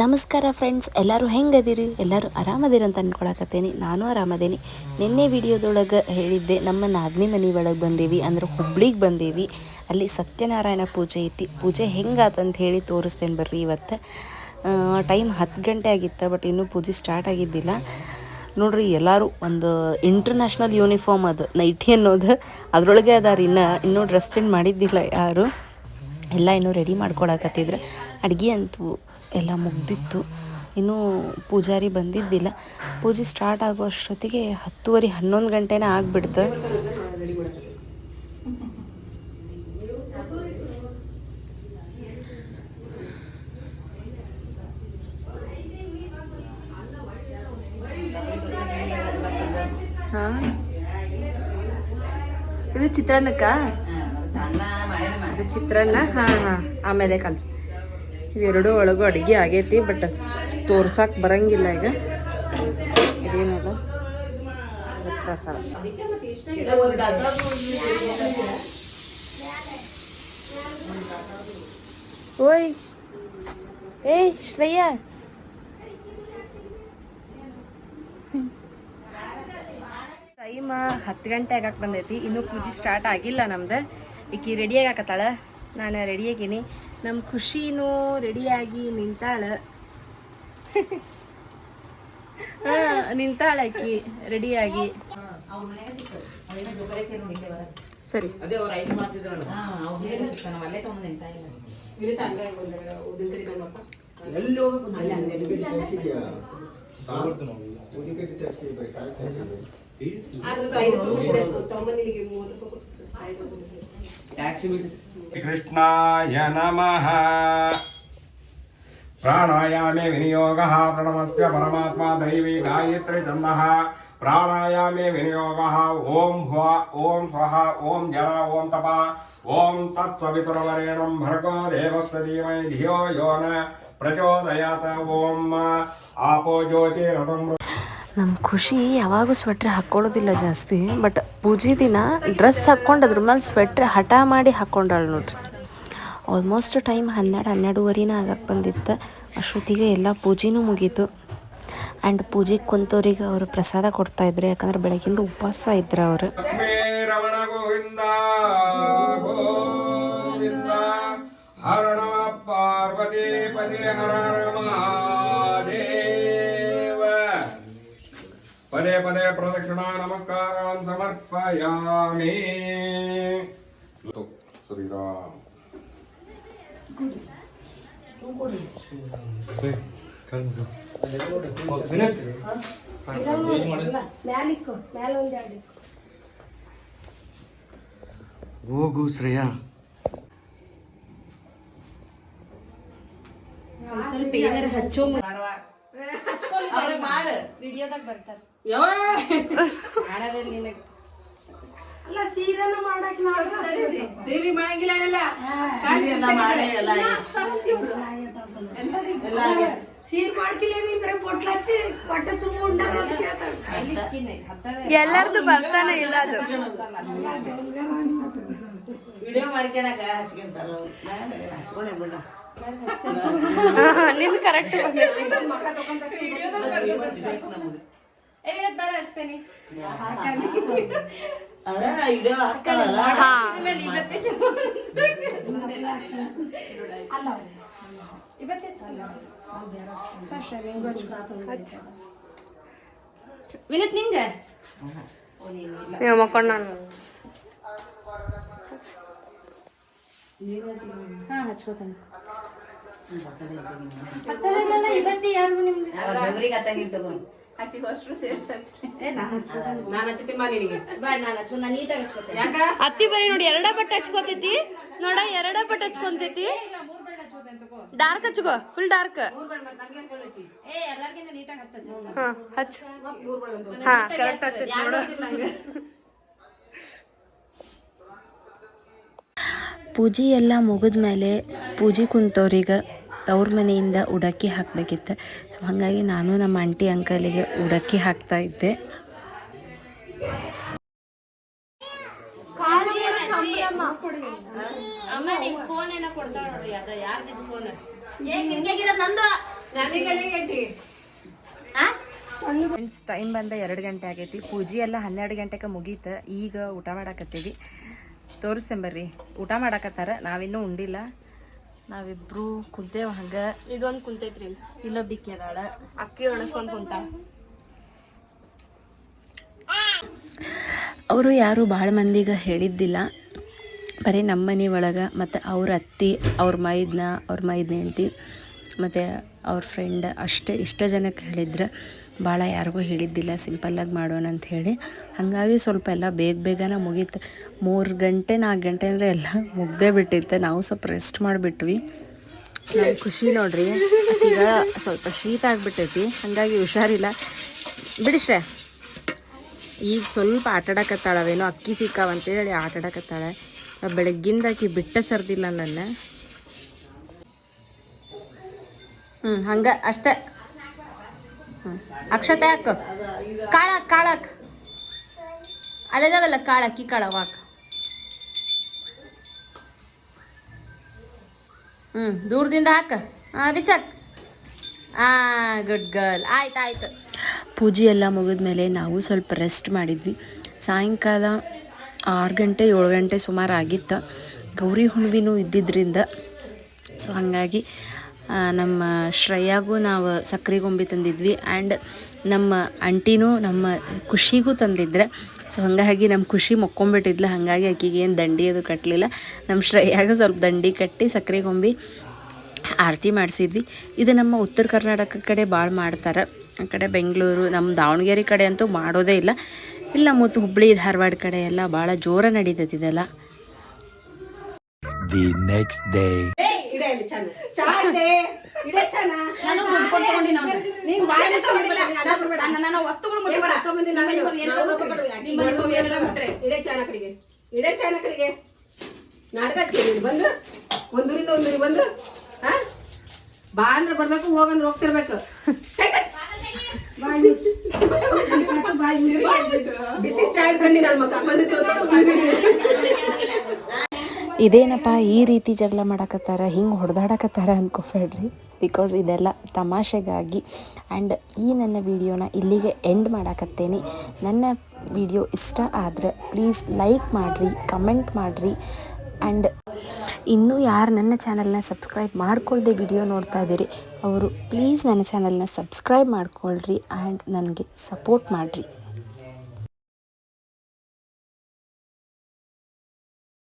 ನಮಸ್ಕಾರ ಫ್ರೆಂಡ್ಸ್ ಎಲ್ಲರೂ ಹೆಂಗದಿರಿ? ಎಲ್ಲರೂ ಆರಾಮದಿರಿ ಅಂತ ಅನ್ಕೊಳಕತ್ತೇನಿ. ನಾನು ಆರಾಮದೇನಿ. ನಿನ್ನೆ ವಿಡಿಯೋದೊಳಗೆ ಹೇಳಿದ್ದೆ, ನಮ್ಮ ನಾಗ್ನಿ ಮನೆ ಒಳಗೆ ಬಂದೀವಿ, ಅಂದ್ರೆ ಹುಬ್ಳಿಗೆ ಬಂದೀವಿ. ಅಲ್ಲಿ ಸತ್ಯನಾರಾಯಣ ಪೂಜೆ ಐತಿ. ಪೂಜೆ ಹೆಂಗಾತಂತ ಹೇಳಿ ತೋರಿಸ್ತೇನೆ ಬರ್ರಿ ಇವತ್ತು. ಟೈಮ್ ಹತ್ತು ಗಂಟೆ ಆಗಿತ್ತು, ಬಟ್ ಇನ್ನೂ ಪೂಜೆ ಸ್ಟಾರ್ಟ್ ಆಗಿದ್ದಿಲ್ಲ. ನೋಡ್ರಿ, ಎಲ್ಲರೂ ಒಂದು ಇಂಟರ್ನ್ಯಾಷನಲ್ ಯೂನಿಫಾರ್ಮ್ ಅದು ನೈಟಿ ಅನ್ನೋದು. ಅದರೊಳಗೆ ಅದಾರ ಇನ್ನು, ಇನ್ನೂ ಡ್ರೆಸ್ ಚೇಂಜ್ ಮಾಡಿದ್ದಿಲ್ಲ ಯಾರು. ಎಲ್ಲ ಇನ್ನೂ ರೆಡಿ ಮಾಡ್ಕೊಳಕತ್ತಿದ್ರೆ. ಅಡುಗೆ ಅಂತೂ ಎಲ್ಲ ಮುಗ್ದಿತ್ತು. ಇನ್ನೂ ಪೂಜಾರಿ ಬಂದಿದ್ದಿಲ್ಲ. ಪೂಜೆ ಸ್ಟಾರ್ಟ್ ಆಗೋ ಅಷ್ಟೊತ್ತಿಗೆ ಹತ್ತುವರೆ ಹನ್ನೊಂದು ಗಂಟೆನೇ ಆಗಿಬಿಡ್ತು. ಹಾಂ? ಇದು ಚಿತ್ರಾನ್ನಕ್ಕ? ಚಿತ್ರಾನ್ನ? ಹಾಂ ಹಾಂ. ಆಮೇಲೆ ಕಲ್ಸಿ ಇವೆರಡು ಒಳಗೂ ಅಡುಗೆ ಆಗೈತಿ ಬಟ್ ತೋರ್ಸಕ್ಕೆ ಬರಂಗಿಲ್ಲ ಈಗ. ಇದೇನಲ್ಲ ಇದು ಪ್ರಸಾದ ಓಯ್! ಏಯ್, ಶ್ರೇಯಾ! ಟೈಮ್ ಹತ್ತು ಗಂಟೆ ಆಗಕ್ಕೆ ಬಂದೈತಿ, ಇನ್ನೂ ಪೂಜೆ ಸ್ಟಾರ್ಟ್ ಆಗಿಲ್ಲ ನಮ್ದು. ಈಕಿ ರೆಡಿ ಆಗಾಕತ್ತಾಳ? ನಾನು ರೆಡಿ ಆಗೀನಿ. ನಮ್ಮ ಖುಷಿನೂ ರೆಡಿಯಾಗಿ ನಿಂತಾಳ. ಆಕಿ ರೆಡಿಯಾಗಿ ಸರಿ. ಎಲ್ಲಿ कृष्णाय नमः प्राणायामे विनियोगः प्रणमस्य परमात्मा दैवी गायत्री छन्दः प्राणायामे विनियोगः ॐ भुव ॐ स्वः ॐ जर ॐ तप। ॐ तत्सवितुर्वरेणं भर्गो देवस्य धीमहि धियो यो न। प्रचोदयात् ॐ आपो ज्योतिरथं ನಮ್ಮ ಖುಷಿ ಯಾವಾಗೂ ಸ್ವೆಟ್ರ್ ಹಾಕ್ಕೊಳ್ಳೋದಿಲ್ಲ ಜಾಸ್ತಿ ಬಟ್ ಪೂಜೆ ದಿನ ಡ್ರೆಸ್ ಹಾಕ್ಕೊಂಡು ಅದ್ರ ಮೇಲೆ ಸ್ವೆಟ್ರ್ ಹಠ ಮಾಡಿ ಹಾಕ್ಕೊಂಡಾಳು ನೋಡ್ರಿ. ಆಲ್ಮೋಸ್ಟ್ ಟೈಮ್ ಹನ್ನೆರಡು, ಹನ್ನೆರಡುವರೆನ ಆಗಕ್ಕೆ ಬಂದಿತ್ತು. ಅಷ್ಟೊತ್ತಿಗೆ ಎಲ್ಲ ಪೂಜೆನೂ ಮುಗೀತು. ಆ್ಯಂಡ್ ಪೂಜೆಗೆ ಕುಂತವ್ರಿಗೆ ಅವರು ಪ್ರಸಾದ ಕೊಡ್ತಾಯಿದ್ರು ಯಾಕಂದ್ರೆ ಬೆಳಗಿಂದ ಉಪವಾಸ ಇದ್ರು ಅವರು. ಪಾರ್ವತಿ ಹರ ಪದೇ ಪದೇ ಪ್ರದಕ್ಷಿಣಾ ನಮಸ್ಕಾರಾನ್ ಸಮರ್ಪಯಾಮಿ ಶ್ರೀರಾಮ್ ಹೋಗು ಶ್ರೇಯಾ ಸ್ವಲ್ಪ ಏನಾರು ಹಚ್ಚೋ ವಿಡಿಯೋದಾಗ ಬರ್ತಾರೆ ಮಾಡೋದೇ ನಿನಗೆ ಸೀರೆ ಮಾಡಂಗಿಲ್ಲ ಎಲ್ಲ ಸೀರೆ ಮಾಡ್ಕಿಲ್ಲ ನೀವು ಬರೀ ಬೊಟ್ಲ ಹಚ್ಚಿ ಹೊಟ್ಟೆ ತುಂಬ ಉಂಡಾರ ಅಂತ ಕೇಳ್ತಾಳೆ ಎಲ್ಲರದು ಬರ್ತಾನೆ ಇಲ್ಲ ಅದು ವಿಡಿಯೋ ಮಾಡ್ಕೊಳಕ ಹಚ್ಕೊಂತಾರ ಹಚ್ಕೊಂಡೆ ಬಿಡ ನಿಂದು ಕರೆಕ್ಟ್ ಅದ ವಿಡಿಯೋ ಹಾಕ್ತಾರಲ್ಲ ವಿನತ್ ನಿಂಗೆ ಮಕ್ಕೊಂಡು ನಾನು ಹಾ ಹಚ್ಕೋತಾನೆ ಇವತ್ತೇ ಯಾರು ನಿಮ್ಗೆ ನಾನು ಹಚ್ಚು ಯಾಕ? ಅತ್ತಿ ಬರೀ ನೋಡಿ ಎರಡ ಬಟ್ಟೆ ಹಚ್ಕೋತೈತಿ. ನೋಡ ಎರಡ ಬಟ್ಟೆ ಹಚ್ಕೊಂತೈತಿ. ಡಾರ್ಕ್ ಹಚ್ಕೋ ಫುಲ್ ಡಾರ್ಕ್ ಹಾ ಹಚ್. ಮತ್ತ್ ಬಣ್ಣ ಅಂತ ಹಾ ಕರೆಕ್ಟ್ ಹಚ್ಚೈತಿ ನೋಡು. ಪೂಜೆ ಎಲ್ಲ ಮುಗಿದ್ಮೇಲೆ ಪೂಜೆ ಕುಂತವ್ರಿಗೆ ತವ್ರ ಮನೆಯಿಂದ ಉಡಕ್ಕಿ ಹಾಕಬೇಕಿತ್ತು. ಸೊ ಹಾಗಾಗಿ ನಾನು ನಮ್ಮ ಆಂಟಿ ಅಂಕಲಿಗೆ ಉಡಕ್ಕಿ ಹಾಕ್ತಾ ಇದ್ದೆ. ಅಮ್ಮ ನಿಮ್ ಫೋನ್ ಏನೋ ಕೊಡ್ತಾಳ ನೋಡ್ರಿ ಅದ ಯಾರ್ದಿದ್ ಫೋನ್ ಏ ನಿನ್ಗೆ ಗಿಡ ನಂದು ಫ್ರೆಂಡ್ಸ್ ಟೈಮ್ ಬಂದ ಎರಡು ಗಂಟೆ ಆಗೈತಿ. ಪೂಜೆ ಎಲ್ಲ ಹನ್ನೆರಡು ಗಂಟೆಗೆ ಮುಗೀತ. ಈಗ ಊಟ ಮಾಡಾಕತ್ತೀವಿ. ತೋರಿಸ್ತೇಂಬರ್ರಿ ಊಟ ಮಾಡಾಕತ್ತಾರ. ನಾವಿನ್ನೂ ಉಂಡಿಲ್ಲ. ನಾವಿಬ್ರು ಕುಂತೇವ ಹಂಗ. ಇದೊಂದು ಕುಂತೈತ್ರಿ. ಇಲ್ಲೋ ಬಿಕ್ಕಿ ಅದಾಳ. ಅಕ್ಕಿ ಒಣಸ್ಕೊಂಡ್ ಕುಂತಾಳ ಅವರು ಯಾರು ಭಾಳ ಮಂದಿಗೆ ಹೇಳಿದ್ದಿಲ್ಲ. ಬರೀ ನಮ್ಮ ಮನೆ ಒಳಗೆ ಮತ್ತು ಅವ್ರ ಅತ್ತಿ ಅವ್ರ ಮೈದ್ನ ಅವ್ರ ಮೈದ್ನ ಹೆಂಡ್ತಿ ಮತ್ತು ಅವ್ರ ಫ್ರೆಂಡ್ ಅಷ್ಟೇ ಇಷ್ಟೇ ಜನಕ್ಕೆ ಹೇಳಿದ್ರೆ. ಭಾಳ ಯಾರಿಗೂ ಹೇಳಿದ್ದಿಲ್ಲ ಸಿಂಪಲ್ಲಾಗಿ ಮಾಡೋಣ ಅಂತ ಹೇಳಿ. ಹಾಗಾಗಿ ಸ್ವಲ್ಪ ಎಲ್ಲ ಬೇಗ ಬೇಗನೆ ಮುಗೀತು. ಮೂರು ಗಂಟೆ, ನಾಲ್ಕು ಗಂಟೆ ಅಂದರೆ ಎಲ್ಲ ಮುಗ್ದೇ ಬಿಟ್ಟಿತ್ತು. ನಾವು ಸ್ವಲ್ಪ ರೆಸ್ಟ್ ಮಾಡಿಬಿಟ್ವಿ. ನಾವು ಖುಷಿ ನೋಡ್ರಿ. ಈಗ ಸ್ವಲ್ಪ ಶೀತ ಆಗಿಬಿಟ್ಟೈತಿ. ಹಾಗಾಗಿ ಹುಷಾರಿಲ್ಲ. ಬಿಡಿಶ್ರೆ ಈಗ ಸ್ವಲ್ಪ ಆಟಾಡಕತ್ತಾಳ ಅವೇನೋ ಅಕ್ಕಿ ಸಿಕ್ಕಾವ ಅಂತೇಳಿ ಆಟಾಡಕತ್ತಾಳೆ ಬೆಳಗ್ಗಿಂದ ಆಕಿ ಬಿಟ್ಟ ಸರ್ದಿಲ್ಲ ನನ್ನ. ಹ್ಞೂ ಹಂಗೆ ಅಷ್ಟೇ. ಅಕ್ಷತೆ ಹಾಕು. ಕಾಳಾಕ್ ಕಾಳಾಕ್. ಅಲ್ಲದಲ್ಲ ಕಾಳ ಅಕ್ಕಿ ಕಾಳ ವಾಕ್ ಹ್ಞೂ ದೂರದಿಂದ ಹಾಕ. ಹಾಂ ಬಿಸಾಕ್. ಆ ಗುಡ್ ಗರ್ಲ್ ಆಯ್ತು ಆಯ್ತು. ಪೂಜೆ ಎಲ್ಲ ಮುಗಿದ್ಮೇಲೆ ನಾವು ಸ್ವಲ್ಪ ರೆಸ್ಟ್ ಮಾಡಿದ್ವಿ. ಸಾಯಂಕಾಲ ಆರು ಗಂಟೆ, ಏಳು ಗಂಟೆ ಸುಮಾರು ಆಗಿತ್ತು. ಗೌರಿ ಹುಣ್ವಿನೂ ಇದ್ದಿದ್ದರಿಂದ ಸೊ ಹಾಗಾಗಿ ನಮ್ಮ ಶ್ರೇಯಾಗೂ ನಾವು ಸಕ್ರೆ ಗೊಂಬೆ ತಂದಿದ್ವಿ ಆ್ಯಂಡ್ ನಮ್ಮ ಅಂಟಿನೂ ನಮ್ಮ ಖುಷಿಗೂ ತಂದಿದ್ರೆ. ಸೊ ಹಾಗಾಗಿ ನಮ್ಮ ಖುಷಿ ಮೊಕ್ಕೊಂಬಿಟ್ಟಿದ್ಲು. ಹಾಗಾಗಿ ಆಕಿಗೆ ಏನು ದಂಡಿ ಅದು ಕಟ್ಟಲಿಲ್ಲ ನಮ್ಮ ಶ್ರೇಯಾಗ ಸ್ವಲ್ಪ ದಂಡಿ ಕಟ್ಟಿ ಸಕ್ರೆ ಗೊಂಬೆ ಆರತಿ ಮಾಡಿಸಿದ್ವಿ. ಇದು ನಮ್ಮ ಉತ್ತರ ಕರ್ನಾಟಕ ಕಡೆ ಭಾಳ ಮಾಡ್ತಾರೆ. ಆ ಕಡೆ ಬೆಂಗಳೂರು ನಮ್ಮ ದಾವಣಗೆರೆ ಕಡೆ ಅಂತೂ ಮಾಡೋದೇ ಇಲ್ಲ. ಇಲ್ಲ ಮತ್ತು ಹುಬ್ಬಳ್ಳಿ ಧಾರವಾಡ ಕಡೆ ಎಲ್ಲ ಭಾಳ ಜೋರ ನಡೀತೈತಿ ಇದೆಲ್ಲ the next day. ನನ್ನ ವಸ್ತುಗಳು ಮುಟ್ಬೇಡ. ನಿಮ್ಮ ಮನೆಗೆ ಹೋಗಿ ಏನಾರ ಮುಟ್ರಿ. ನಿಮ್ಮ ಮನೆಗೆ ಹೋಗಿ ಏನಾರ ಮುಟ್ರಿ. ಇಡೇ ಚಾನ ಕಡೆಗೆ. ಇಡೇ ಚಾನ ಕಡೆಗೆ. ನಾಟಕ ಹಚ್ಚಿರಿ ಬಂದು. ಒಂದೂರಿಂದ ಒಂದೂರಿಗೆ ಬಂದು ಹಾ ಬಾ ಅಂದ್ರೆ ಬರ್ಬೇಕು ಹೋಗಂದ್ರೆ ಹೋಗ್ತಿರ್ಬೇಕು. ಬಿಸಿ ಚಾಯ್ ಇಟ್ಕೊಂಡು ನನ್ನ ಮಕ್ಕ ಬಂದಿತ್ತು ಇದೇನಪ್ಪ ಈ ರೀತಿ ಜಗಳ ಮಾಡಕತ್ತಾರ, ಹಿಂಗೆ ಹೊಡೆದಾಡಕತ್ತಾರ ಅಂದ್ಕೊಬೇಡ್ರಿ ಬಿಕಾಸ್ ಇದೆಲ್ಲ ತಮಾಷೆಗಾಗಿ. ಆ್ಯಂಡ್ ಈ ನನ್ನ ವಿಡಿಯೋನ ಇಲ್ಲಿಗೆ ಎಂಡ್ ಮಾಡಾಕತ್ತೇನೆ. ನನ್ನ ವಿಡಿಯೋ ಇಷ್ಟ ಆದರೆ ಪ್ಲೀಸ್ ಲೈಕ್ ಮಾಡಿರಿ ಕಮೆಂಟ್ ಮಾಡಿರಿ. ಆ್ಯಂಡ್ ಇನ್ನೂ ಯಾರು ನನ್ನ ಚಾನಲ್ನ ಸಬ್ಸ್ಕ್ರೈಬ್ ಮಾಡ್ಕೊಳ್ದೆ ವಿಡಿಯೋ ನೋಡ್ತಾ ಇದ್ದೀರಿ, ಅವರು ಪ್ಲೀಸ್ ನನ್ನ ಚಾನಲ್ನ ಸಬ್ಸ್ಕ್ರೈಬ್ ಮಾಡ್ಕೊಳ್ರಿ ಆ್ಯಂಡ್ ನನಗೆ ಸಪೋರ್ಟ್ ಮಾಡಿರಿ.